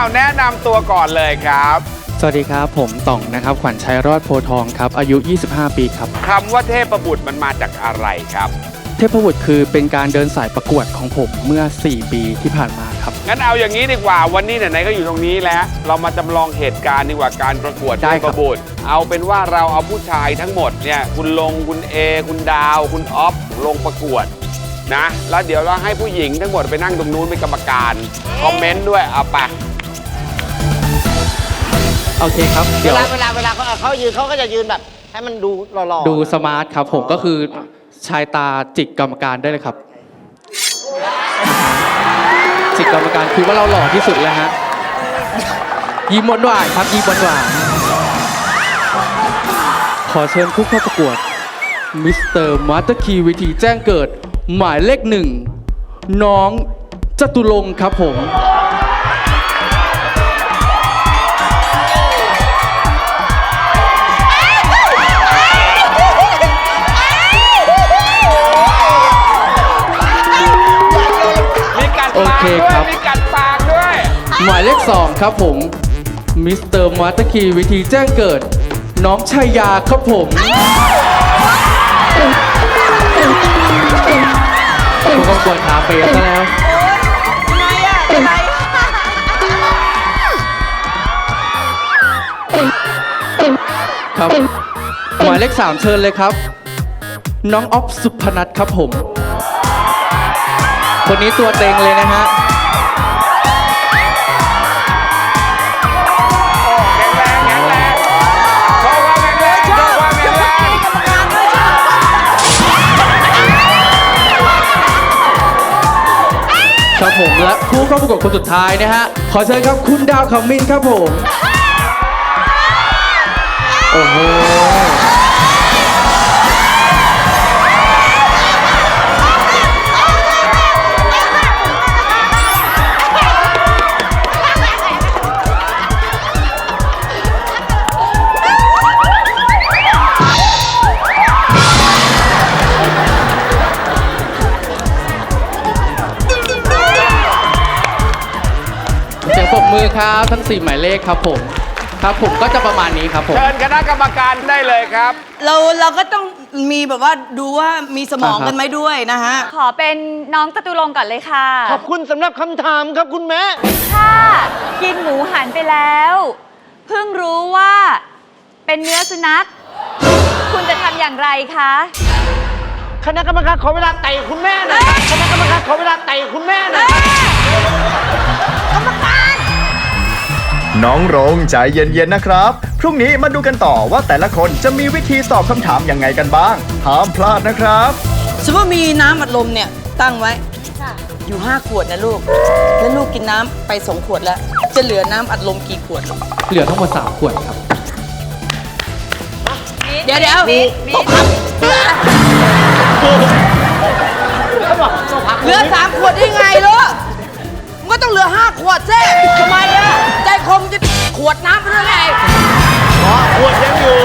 าวแนะนำตัวก่อนเลยครับสวัสดีครับ ผมต่องนะครับ ขวัญชัยรอดโพธิ์ทองครับ อายุ 25 ปีครับคำว่าเทพบุตรมันมาจากอะไรครับ เทพบุตรคือเป็นการเดินสายประกวดของผมเมื่อ 4 ปีที่ผ่านมาครับ งั้นเอาอย่างนี้ดีกว่าวันนี้ไหนๆก็อยู่ตรงนี้แล้ว เรามาจำลองเหตุการณ์ดีกว่าการประกวดได้เทครัพบบุตรเอาเป็นว่าเราเอาผู้ชายทั้งหมดเนี่ยคุณลงคุณเอคุณดาว คุณออฟลงประกวดนะ แล้วเดี๋ยวเราให้ผู้หญิงทั้งหมดไปนั่งตรงนู้นเป็นกรรมการคอมเมนต์ด้วยเอาไป โอเคครับเวเดี๋ยวลาเวลาเวลาเขาเขายืนเขาก็จะยืนแบบ ให้มันดูหล่อๆดูสมาร์ทครับผมก็คือชายตาจิกกรรมการได้เลยครับ จิกกรรมการคือว่าเราหล่อที่สุดแล้วฮะยิ้มหวานๆครับยิ้มหวานๆขอเชิญผู้เข้าประกวดมิสเตอร์มาสเตอร์คีวิธีแจ้งเกิด หมายเลขหนึ่งน้องจตุรงค์ครับผมมี หมายเลขสองครับผมมิสเตอร์มาสเตอร์คีวิธีแจ้งเกิด น้องชายาครับผมผู้ประกวดขาเปียซะแล้วครับ หมายเลขสามเชิญเลยครับ น้องออฟสุพนัทครับผม คนนี้ตัวเต็งเลยนะฮะ ครับผมและผู้เข้าประกวดคนสุดท้ายนะฮะ ขอเชิญครับคุณดาวขมินครับผม โอ้โห มือครับทั้งสี่หมายเลขครับผมครับผมก็จะประมาณนี้ครับผม เชิญคณะกรรมการได้เลยครับ เราเราก็ต้องมีแบบว่าดูว่ามีสมองอ่าฮะกันไหมด้วยนะฮะ ขอเป็นน้องจตุรงค์ก่อนเลยค่ะ ขอบคุณสำหรับคำถามครับคุณแม่ถ้ากินหมูหันไปแล้ว เพิ่งรู้ว่าเป็นเนื้อสุนัข คุณจะทำอย่างไรคะ คณะกรรมการขอเวลาไต่คุณแม่หน่อยคณะกรรมการขอเวลาไต่คุณแม่หน่อย น้องโรงใจเย็นๆนะครับ พรุ่งนี้มาดูกันต่อว่าแต่ละคนจะมีวิธีตอบคำถามยังไงกันบ้าง ห้ามพลาดนะครับ สมมติมีน้ำอัดลมเนี่ยตั้งไว้ อยู่ 5 ขวดนะลูก แล้วลูกกินน้ำไป 2 ขวดแล้ว จะเหลือน้ำอัดลมกี่ขวด เหลือทั้งหมด3ขวดครับ เดี๋ยวเดี๋ยวเหลือ3ขวดได้ไงลูกมัน ก็ต้องเหลือห้าขวดเซ่ทำไมอะ ใจคงจะขวดน้ำไปด้อยไง ขวดยังอยู่